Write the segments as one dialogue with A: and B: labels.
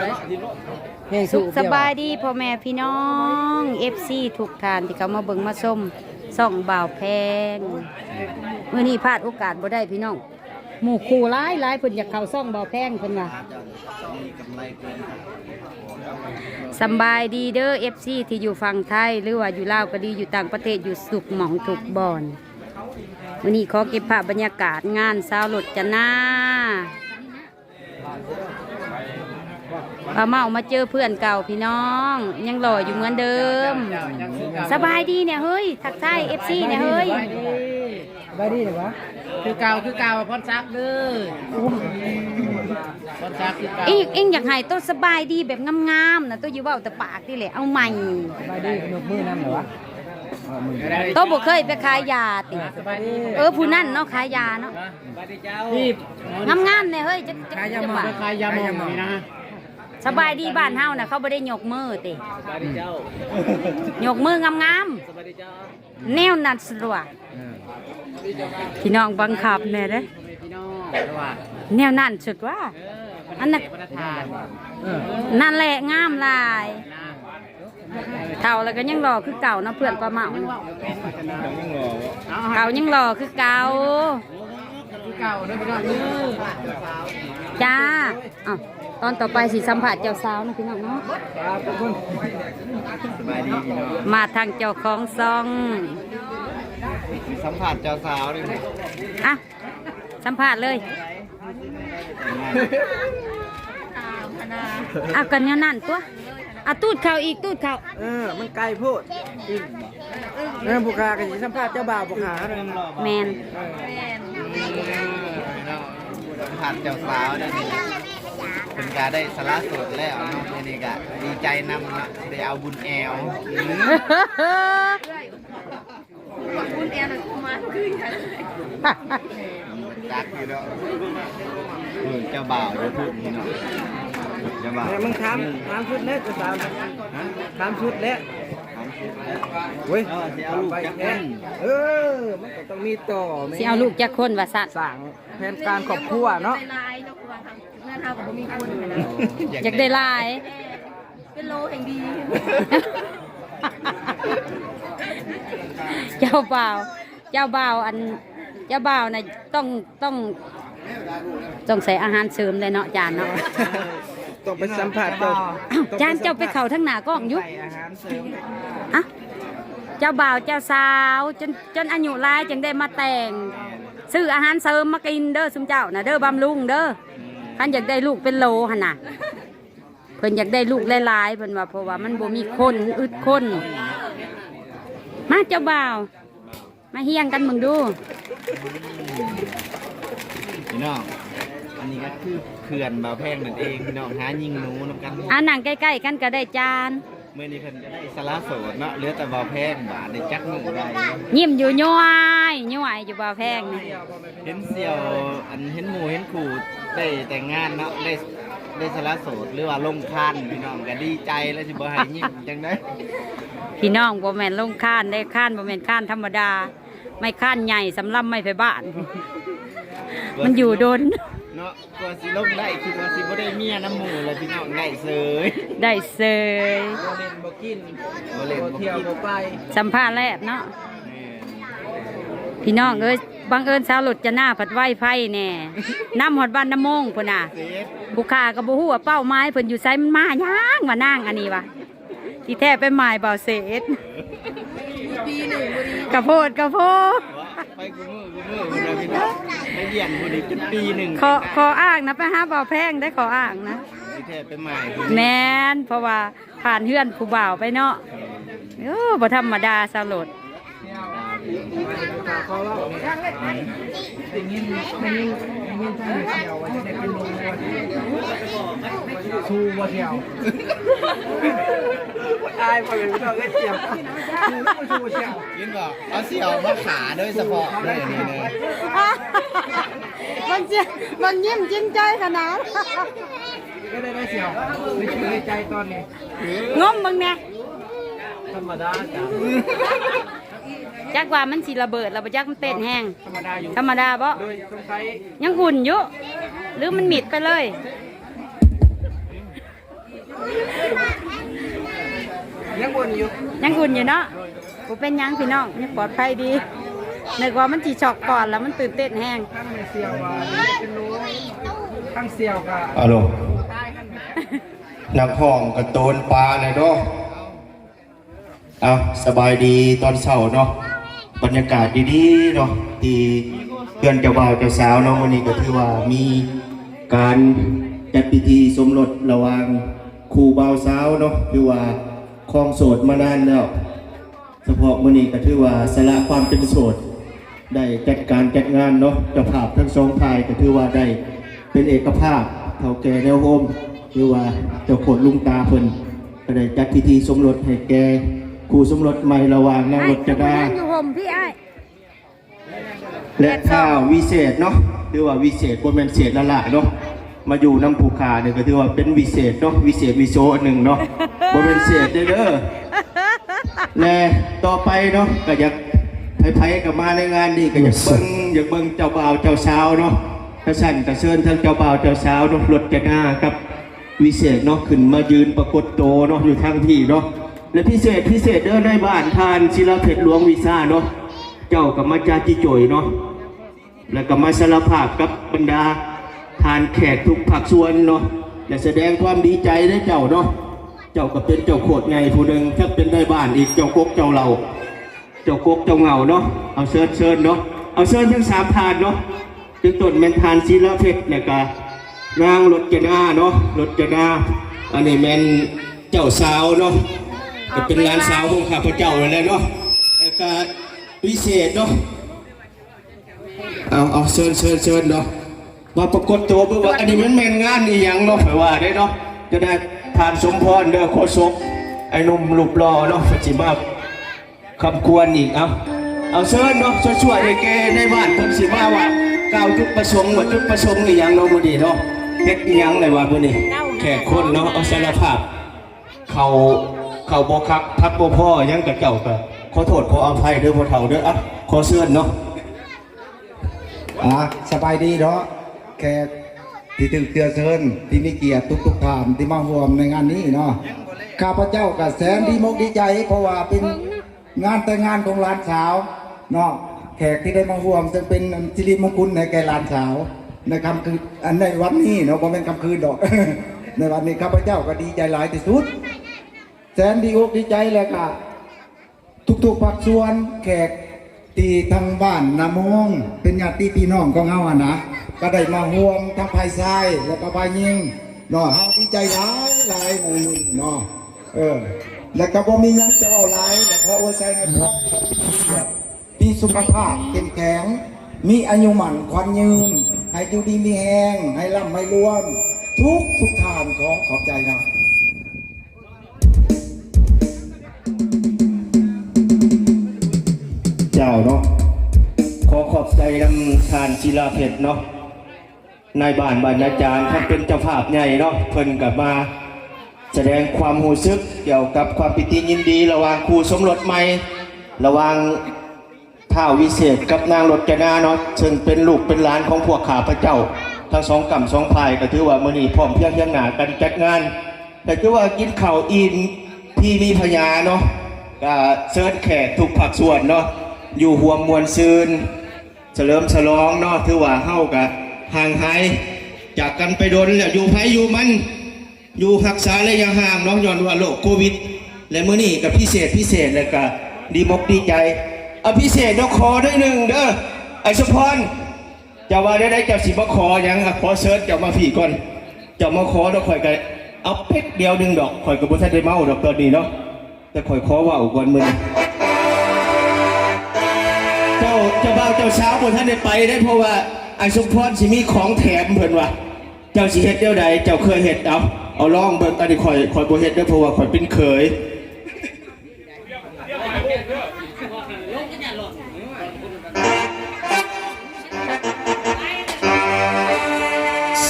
A: เลยแห้ง
B: สุ
A: สุ
B: ขสบายดีพ่อแม่พี่น้องเอฟซีทุกท่านที่เขามาเบิ่งมาส้มส่องบ่าวแพงเมื่อนี้พลาดโอกาสบ่ได้พี่น้องหมู่คู่ร้ายร้ายเพิ่นอยากเข้าซ่องบ่าวแพงเพิ่นว่าสำบายดีเด้อเอฟซีที่อยู่ฝั่งไทย หรือว่าอยู่ลาวก็ดีอยู่ต่างประเทศอยู่สุขหมองถูกบอนวันนี้ขอเก็บภาพบรรยากาศงานสาวหลดจะหน้า ป้าเมามาเจอเพื่อนเก่าพี่น้อง ยังหล่ออยู่เหมือนเดิม สบายดีเนี่ยเฮ้ยทักทายเอฟซีเนี่ยเฮ้ย
A: สบายดีเหรอวะ
C: คือเก่าคือเก่าพอนซักเด้อพอนซักคือเก่า
B: เอ็งเอ็งอยากให้ตัวสบายดีแบบงามๆนะตัวอยู่เว้าแต่ปากนี่แหละเอาใหม่
A: สบายดีขนมมือน้ำเหรอวะเอามือ
B: ตัวบ่เคยไปขายยาติ
C: สบายดี
B: เออผู้นั่นเนาะขายยาเนาะ
C: สบายดีเจ้ารีบ
B: งามๆเนี่ยเฮ้ยจะจะ
A: ขายยา
B: จะ
A: หมอ
B: ว่า
C: คายยาหมองนี่นะ
B: สบายดีบ้านเฮาน่ะเขาบ่ได้ยกมือติ
C: สบายดีเจ้าย
B: กมืองาม
C: สบายดีเจ้า
B: ๆแนวนั้นสรัวพี่น้องบังคับแน่เด้อ
C: พี่น้องระหว่าง
B: แนวนั้นสุดว่า
C: เออ
B: อันนั้น
C: ประทาน
A: เออ
B: นั่นแหละงามหลาย
C: นะ
B: เก่าแล้วก็ยังรอคือเก่าเนาะเพื่อนป้าเมา
C: ยังว่าเป็นวัฒนาเอา
B: เก่ายังรอคือเก่า
C: คือเก่าเด้อพี่น้องเด้อ
B: จ้าอ้าว ตอนต่อไปสิสัมผัสเจ้าสาวนะพี่น้องเนาะ
A: ครับทุกคน
D: สบายดีพี่น้อง
B: มาทางเจ้าของซอง
D: สัมผัสเจ้าสาวดิ
B: อะสัมผัสเลยเอากันเนี่ยนั่นตัวอะตูดเข่าอีกตูดเข่า
A: เออ มันไกลโพดเออบุคคากันสิสัมภาษณ์เจ้าบ่าวบุคคาเนอะ
B: แมน
D: สัมผัสเจ้าสาวนี่ เป็นการได้สละสดแล้วเนาะนี่ก็ดีใจนำนะได้เอาบุญแอวจักอยู่แล้วเออเจ้าบ่าวเดี๋ยวพูดนี่เนาะเจ้าบ่าว
A: มึงถามถามชุดแล้วเจ้าสาวนะถามชุดแล้วเว้ย
D: เออสิเอาลูกจัก
A: แน่
D: นั่น
A: เออ มันก็ต้องมีต่อแม่
B: สิเอาลูกจากคนว่าสัตว์
A: สั่งแผนการครอบครัวเนาะ
B: อยากได้หลาย
E: เป็นโลแห่งดี
B: เจ้าบ่าว เจ้าบ่าวอัน เจ้าบ่าวน่ะต้องต้องต้องใส่อาหารเสริมเลยเนาะจานเนาะ
A: ต้องไปสัมผัสต่อ
B: อ้าวจานเจ้าไปเข่าทั้งหน้ากล้องอยุ
A: ใส่อาหารเสริม
B: อะเจ้าบ่าวเจ้าสาวจนจนอายุหลายจึงได้มาแต่งซื้ออาหารเสริมมากินเด้อซุมเจ้านะเด้อบำรุงเด้อ ท่านอยากได้ลูกเป็นโลหั่นน่ะเพิ่นอยากได้ลูกหลายๆเพิ่นว่าเพราะว่ามันบ่มีคนอึดคนมาเจ้าบ่าว มาเฮียงกันมึงดู
D: พี่น้องอันนี้ก็คือเขื่อนบ่าวแพงนั่นเองพี่น้องหายิงหนูนำกัน
B: อ่านั่งใกล้ๆกันก็ได้จาน
D: เมื่อนี้เพิ่นก็ได้สละโสดเนาะเหลือแต่บ่าวแพงบาดได้จักมือได้
B: ยิ้มอยู่ย้อยย้อยอยู่บ่าวแพงนี่
D: เห็นเสี่ยวอันเห็นหมู่เห็นขู่ได้แต่งงานเนาะได้ได้สละโสดหรือว่าลงคานพี่น้องก็ดีใจแล้วสิบ่ให้ยิ้มจังได๋
B: พี่น้องบ่แม่นลงข้านได้ข้านบ่แม่นข้านธรรมดา ไม่ข้านใหญ่สำรับไม่ไปบ้าน มันอยู่โดน
D: เนาะกว่าสิลงได้คิดว่าสิบ่ได้เมียน้ำหมู่เลยพี่น้องได้เสย
B: ได้เสย
A: บ่เล่นบ่กิน
D: บ่เล่น
A: บ่
D: บ่
A: เที่ยว
D: กิน
A: บ่ไป
B: สัมภาษณ์แรกเนาะ
D: แม่น
B: พี่น้องเอ้ยบังเอิญสาวหลุดจะหน้าผัดไหวไฟแน่น้ำหอดบ้านน้ำมงพุ่นน่ะ
D: เซฟ
B: ผู้ค้าก็บ่ฮู้ว่าเป้าไม้เพิ่นอยู่ไสมันมาย่างว่านั่งอันนี้วะที่แท้เป็นหมายเบาเศษกระโพดกระโพด
D: ไปกูมือกูมือกูนะพี่น้อง ได้เรียนผู้นี้จนปีหนึ่ง
B: ขอขออ้างนะไปหาเบาแพงได้ขออ้างนะ
D: ที่แท้เป็นใหม่ผู้
B: แม
D: นี้
B: นเพราะว่าผ่านเฮือนผู้บ่าวไปเนาะโอ้บ่ธรรมดาสาวหลุด
A: ชูว่าเที่ยวอายพอเลยพี่น้องก็เที่ยวชูแล้วก็ชูเที่ยว
D: ยินบอกเอาเสี่ยวมาขาโดยเฉพาะเลยนี่เลย
B: มันจะมันยิ้มจริงใจขนาด
A: ก็ได้ได้เที่ยวไม่ชื่อในใจตอนนี้
B: งมมึงเนี่ย
A: ธรรมดาจ้ะ
B: จักว่ามันสีระเบิดเราไปแจักมันเต้นแห้ง
A: ธรรมดาอยู่
B: ธรรมดาบ่
A: โยัง
B: หุ่นอยู่หรือมันมิดไปเลย ยังหุ่นอยู่ยังหุ่นอยู่เนาะผมเป็นยังพี่น้องยังปลอดภัยดีในว่ามันจีช็อกก่อนแล้วมันตื่นเต้นแห้ง
A: ข้างเสียวว่าเป็นรู้ข้างเสียวกับ
F: อารมณ์นักห้องกระโตนปลาเลยเนาะเอาสบายดีตอนเช้าเนาะ บรรยากาศดีๆเนาะที่เพื่อนเจ้าบ่าวเจ้าสาวเนาะวันนี้ก็ถือว่ามีการจัดพิธีสมรสระหว่างคู่บ่าวสาวเนาะคือว่าครองโสดมานานแล้วเฉพาะมื้อนี้ก็ถือว่าสละความเป็นโสด ได้จัดการจัดงานเนาะเจ้าภาพทั้งสองทายก็ถือว่าได้เป็นเอกภาพเท่าแก่แนวโฮมหรือว่าเจ้าโขดลุงตาเพิ่นก็ได้จัดพิธีสมรสให้แก่คู่สมรสใหม่ระหว่างนางรจนา
B: อยู่ห่มพี่ไอ้าย
F: และข้าววิเศษเนาะหรือว่าวิเศษบ่แม่นเศษละละเนาะมาอยู่น้ำภูคาเนี่ยก็ถือว่าเป็นวิเศษเนาะวิเศษวิโสอันหนึ่งเนาะบ่แม่นเศษเด้อเด้อและต่อไปเนาะก็อยากไผๆกับมาในงานนี้ก็อยากเบิ่งอยากเบิ่งเจ้าบ่าวเจ้าสาวเนาะถ้าสั่นก็เชิญทั้งเจ้าบ่าวเจ้าสาวเนาะรถจะหน้ากับวิเศษเนาะขึ้นมายืนปรากฏโตวเนาะอยู่ทางที่เนาะและพิเศษพิเศษเด้อได้บ้านทานศิลาเพชรหลวงวีซ่าเนาะเจ้ากับมาจาจิโจยเนาะ แล้วก็มาสารภาพกับบรรดาทานแขกทุกภาคส่วนเนาะและแสดงความดีใจได้เจ้าเนาะเจ้าก็เป็นเจ้าโคตรไงผู้หนึ่งถ้าเป็นได้บ้านอีกเจ้ากกเจ้าเราเจ้ากกเจ้าเหงาเนาะเอาเชิญเชิญเนาะเอาเชิญทั้งสามทานเนาะจึงต้นเมนทานศิลเพชรเนี่ยก็นางรถจนาเนาะรถจนาอันนี้แมนเจ้าสาวเนาะก็เป็นหลานสาวของข้าพเจ้าเลยเนาะแล้วก็วิเศษเนาะ เอาเอาเชิญเชิญเชิญเนาะมาปรากฏตัวเพื่อว่าอันนี้มันแมนงานนี่ยังเนาะแปลว่าได้เนาะจะได้ทานสมพรเด้อโคศกไอ้หนุ่มรูปรอเนาะปัจจิมาคำควรอีกเอาเอาเชิญเนาะช่วยๆให้แกในบ้านเพิ่นสิมาว่ากล่าวจุดประสงค์ว่าจุดประสงค์อีหยังเนาะมื้อนี้เนาะเฮ็ดอีหยังเลยว่ามื้อนี้แขกคนเนาะเอาสารภาพ เขาเขาบ่คักพักบ่พ่อหยังกับเจ้าก็ขอโทษขออภัยเด้อพ่อเฒ่าเด้ออะขอเชิญเนาะ
G: อะสบายดีเนาะแขกที่ถึงเตือเชิญที่มีเกียรติทุกทุกๆท่านที่มาร่วมในงานนี้เนาะข้าพเจ้ากับแสนดีมกดีใจ เพราะว่าเป็นงานแต่งงานของหลานสาวเนาะแขกที่ได้มาร่วมจะเป็นสิริมงคลในแก่หลานสาวในคำคืนอันในวันนี้เนาะบ่เป็นคำคืนดอก ในวันนี้ข้าพเจ้าก็ดีใจหลายที่สุดแสนดีอกดีใจเลยค่ะทุกๆภาคส่วนแขก ที่ทางบ้านนามงเป็นญาติพี่น้องของเฮาอะนะก็ได้มาห่วมทั้งภายซ้ายแล้วก็ภายยิงเนาะเฮาดีใจหลายหลายหมู่หนึ่งเนาะเออ แล้วก็บ่มีหยังจะเอาหลายแต่ขออวยใจให้พ่อมีสุขภาพเข้มแข็ง มีอายุหมันควันยืน ให้อยู่ดีมีแหงให้ร่ำให้รวยทุกทุกทานขอขอบใจนะ
F: เจ้าเนาะขอขอบใจนำทานศิลาเพชรเนาะนายบ้านบรรณาจารย์ท่านเป็นเจ้าภาพใหญ่เนาะเพิ่นกลับมา แสดงความหูซึกเกี่ยวกับความปิติยินดี ระหว่างครูสมรสใหม่ ระหว่างท้าววิเศษกับนางรจนาเนาะซึ่งเป็นลูกเป็นหลานของพวกข้าพระเจ้า ทั้งสองกำสองพายก็ถือว่ามื้อนี้พร้อมเพียงเทียงหน้ากันจัดงาน แต่คือว่ากินข้าวอินพี่มีพญาเนาะก็เชิญแขกทุกภาคส่วนเนาะ อยู่หัวมวลซืนเฉลิมฉลองเนาะถือว่าเฮากับห่างหายจากกันไปโดนแล้วอยู่ไผอยู่มัน อยู่รักษาระยะห่างเนาะย้อนว่าโรคโควิด และมื้อนี้กับพิเศษพิเศษแล้วก็ดีมกดีใจเอาพิเศษเนาะขอได้หนึ่งเด้อไอ้สมพรจะว่าได้ได้เจ้าสิบ่ขอหยังอะขอเชิญเจ้ามาพี่ก่อนเจ้ามาขอเนาะข่อยก็เอาเพ็กเดียวหนึ่งดอกข่อยก็บ่ทันได้เมาดอกตอนนี้เนาะแต่ข่อยขอว่าอุก่อนมือ เจ้าเจ้าบ่าวเจ้าสาวบ่ทันได้ไปได้เพราะว่าไอ้สมพรสิมีของแถมเพิ่นว่าเจ้าสิเฮ็ดเดียวใดเจ้าเคยเฮ็ดเอาเอาลองเบิ่งอันนี้ข่อยข่อยบ่เฮ็ดเด้อเพราะว่าข่อยเป็นเขย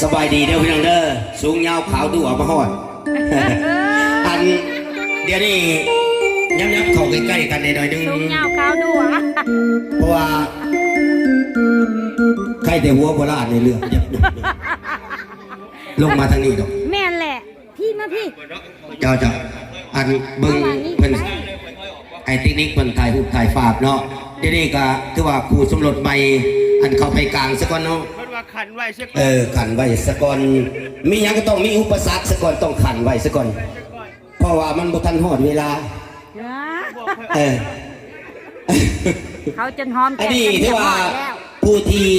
H: สบายดีเด้อพี่น้องเด้อสูงยาวขาวตัวมาหอดอันเดี๋ยวนี้ ย้ำๆเข้าใกล้ๆกันหน่อยๆนึง
B: สูงยาวขาวดัว
H: เพราะว่าใครแต่หัวโบราณในเรื่องลงมาทางนี้ดอก
B: แม่นแหละ พี่มาพี่
H: เจ้าจะอันเบิ้งเพิ่นไอ้เทคนิคมันถ่ายรูปถ่ายภาพเนาะเดี๋ยวนี้ก็คือว่าครูสมรสใหม่ อันเข้าไปกลางซะก่อนเนาะ
D: เพิ่นว่าขันไว้เสียก่อน
H: เออขันไว้ซะก่อน มีหยังก็ต้องมีอุปสรรคซะก่อนต้องขันไว้ซะก่อน เพราะว่ามันบ่ทันฮอดเวลา เออ
B: เขาจนหอม
H: อัน
B: แก้ม
H: นี้
B: กัน
H: ที่
B: เรียบ
H: ว่า
B: ร้อยแล้ว
H: ผู้ที่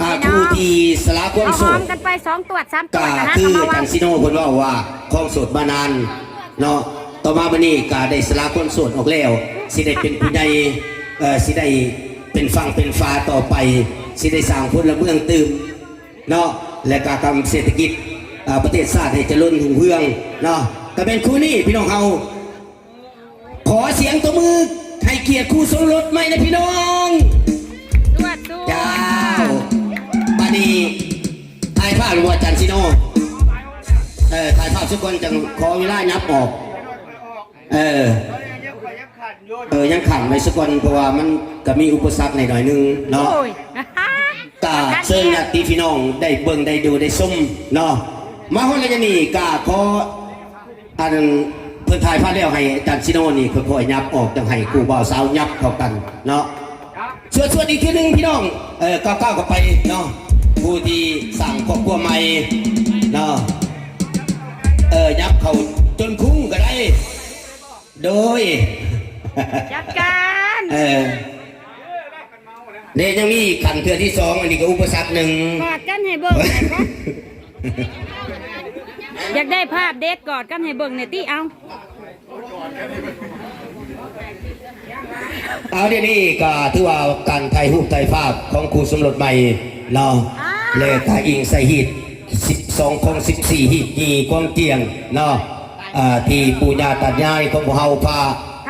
H: อ่า
B: พี่น้อง
H: ผู้ที่สละความ
B: เอา
H: โส
B: หอ
H: ด
B: มกันไปสองตัวสามตัว
H: ก็
B: นะฮะ
H: คือ
B: เอามา
H: จั
B: วาง
H: นซิโน่เพิ่นว่าว่าคลองโสดมานานเนาะต่อมาบัดนี้ก็ได้สละความโสดออกแล้ว สิได้เป็นผู้ใดเอ่อสิได้เป็นฝั่งเป็นฟ้าต่อไป สิได้สร้างพลเมืองตื่มเนาะและก็กำเศรษฐกิจอ่าประเทศชาติให้เจริญรุ่งเรืองเนาะก็เป็นคู่นี้พี่น้องเฮา ขอเสียงตัวมือให้เกียรติคู่สมรสไหมนะพี่น้อง
B: ตรวจดู
H: เจ้าบาดีถ่ายภาพหรือว่าจันซิโนเออถ่ายภาพทุกคนจังขอเวลานับออก เออ เออยังขันไว้สักคนเพราะว่ามันก็มีอุปสรรคในหน่อยๆนึงเนาะ
B: โอ้ย
H: กาเชิญญาติพี่น้องได้เบิ่งได้ดูได้ส้มเนาะมาฮอดแล้วนี่กาขออัน เพิ่นถ่ายภาพแล้วให้อาจารย์ซิโนนี่ค่อยๆยับออกจังให้ครูบ่าวสาวยับเข้ากันเนาะชวนชวนอีกทีหนึงพี่น้องเออก้าวก้าวกันไปเนาะผู้ที่สั่งครอบครัวใหม่เนาะเออยับเขาจนคุ้งก็ได้ โดย
B: จัดการ
H: เออเนี่ยยังมีขันเทือที่สองอันนี้ก็อุปสรรคหนึ่ง
B: กอดกันให้เบิ่งหน่อยนะ อยากได้ภาพเด็กกอดกันให้เบิ่งเนี่ยติเอา
H: เอาเดี๋ยวนี้ก็ถือว่าการถ่ายรูปถ่ายภาพของครูสมรสใหม่เนาะเลยถ่ายอิงใส่หิต12ของ14หิตหีความเกียงเนาะอ่าที่ปู่ย่าตายายของพวกเฮาพา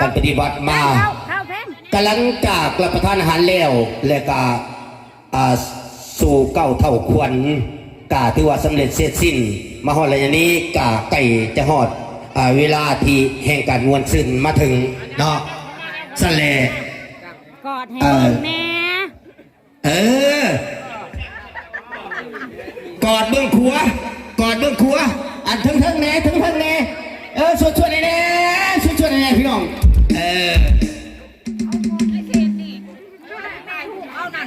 H: กันปฏิบัติมา
B: เข้าเข้าเพง
H: กำลังจากรับประทานอาหารแล้วและก็อ่าสู่เก้าเท่าควร กาถือว่าสำเร็จเสร็จสิ้น มาฮอดระยะนี้กาไก่จะฮอดอ่าเวลาที่แห่งการมวนซึนมาถึงเนาะสะแล
B: กอดให้เบิ่งแน่
H: เออกอดเบื้องขัวกอดเบื้องขัว อันทั้งทั้งแน่ทั้งทั้งแน่เออชวนชวนแน่ชวนชวนแน่พี่น้องเออ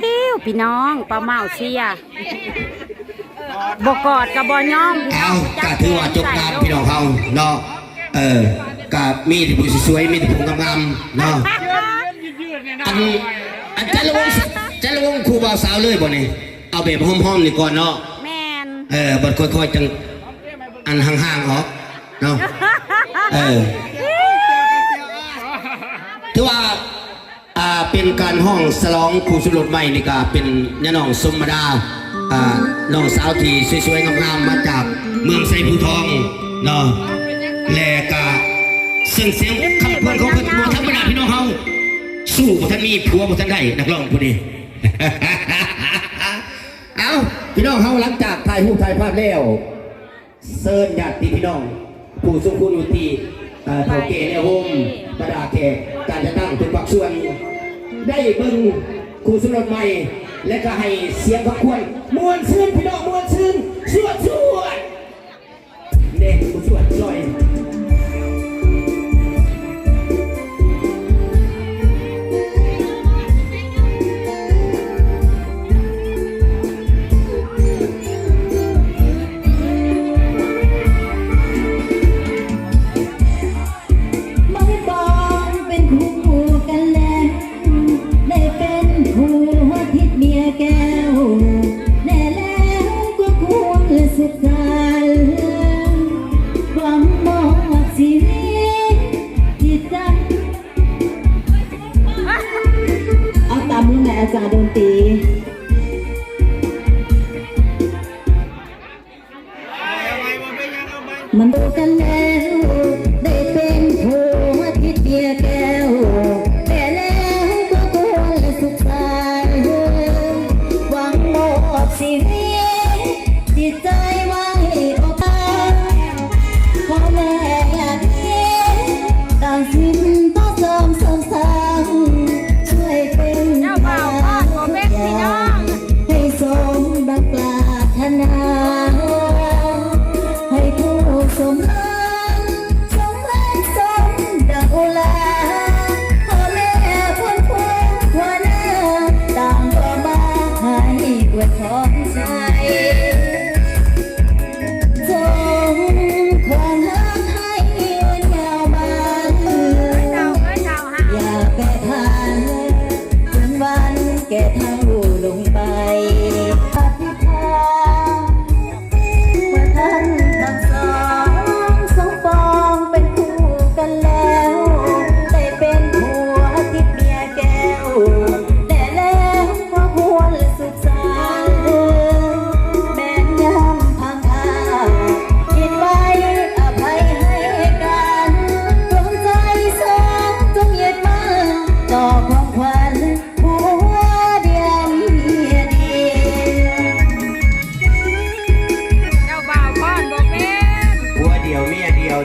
B: ฮิ้วพี่น้องปลาเมาเชีย บกอดกับบอยอมพี่น้
H: เอา
B: อง
H: ก็ถือว่าจบงานพี่น้องเขาเนาะเออก็มีแต่ผู้สวยๆมีแต่ผู้งามๆเนาะอันอันจันละวงศ์จันละวงศ์ครูบ่าวสาวเลยบ่นี่เอาแบบหอมๆนี่ก่อนเนาะ
B: แมน
H: เออบัดค่อยๆจังอันห่างๆออกเนาะเออถือว่าอ่าเป็นการห้องสลองครูสุรสใหม่นี่ก็เป็นยาน้องสมดาอ่า น้องสาวที่สวยๆงามๆมาจากเมืองไซภูทองเนาะแลก็เสียงเสียงคำพูดของคนบ่ธรรมดาพี่น้องเฮาสู้บ่ทันมีผัวบ่ทันได้นักร้องผู้นี้เอาพี่น้องเฮาหลังจากถ่ายรูปถ่ายภาพแล้วเซิญญาติพี่น้อง ผู้สุขุนอุตีเอ่อเก่ในโฮมประดาแขกการจะตั้งเป็นปักส่วน ได้เบิ่งครูสมรใหม่ และก็ให้เสียงพักควยมวนซื่นพี่น้องมวนซื่นสวดสว อา
E: จารย์ดนตรี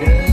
E: ดีย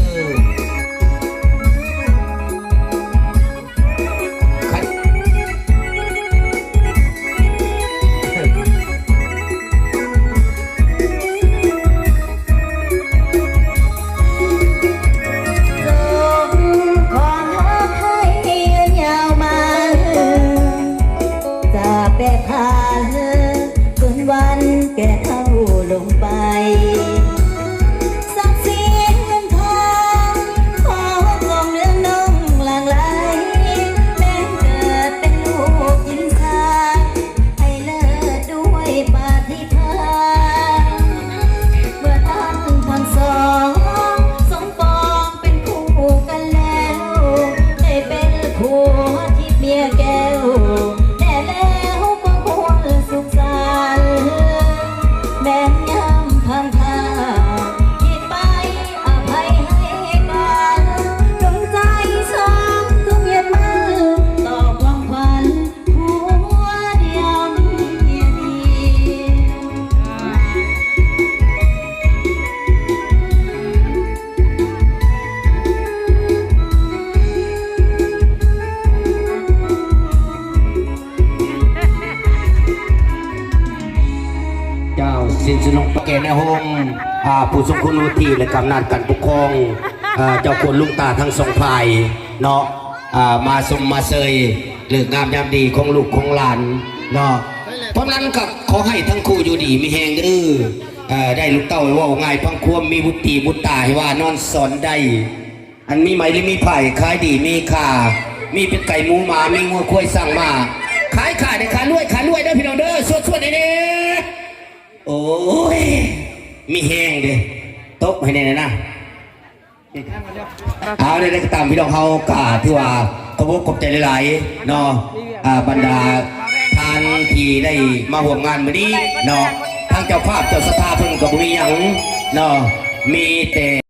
E: งประเก
H: ณในห้องอ่าผู้ทรงคุณวุฒิและกำนันกันปกครองเจ้าคนลุงตาทั้งสองฝ่ายเนาะมาสมมาเซยเลือกงามยามดีของลูกของหลานเนาะเพราะนั้นก็ขอให้ทั้งคู่อยู่ดีมีแหงเออได้ลูกเต้าว้ว่าง่ายพังควมมีบุตรีบุตรตาให้ว่านอนสอนได้อันมีไหมหรือมีไผ่ขายดีมีค่ามีเป็นไก่หมูหมามีงัวควายสั่งมาขายขาได้ขาลวยขาลวยได้อพี่น้องเด้อสวดสวดเด้อโอ้ย มีแห้งเด้ตบให้แน่นะเอาได้ได้ก็ตามพี่น้องเขากาที่ว่าขอบคุณขอบใจหลายๆเนาะอ่าบรรดาท่านที่ได้มาร่วมงานมื้อนี้เนาะทางเจ้าภาพเจ้าสถาเพิ่นก็บ่มีหยังเนาะมีแต่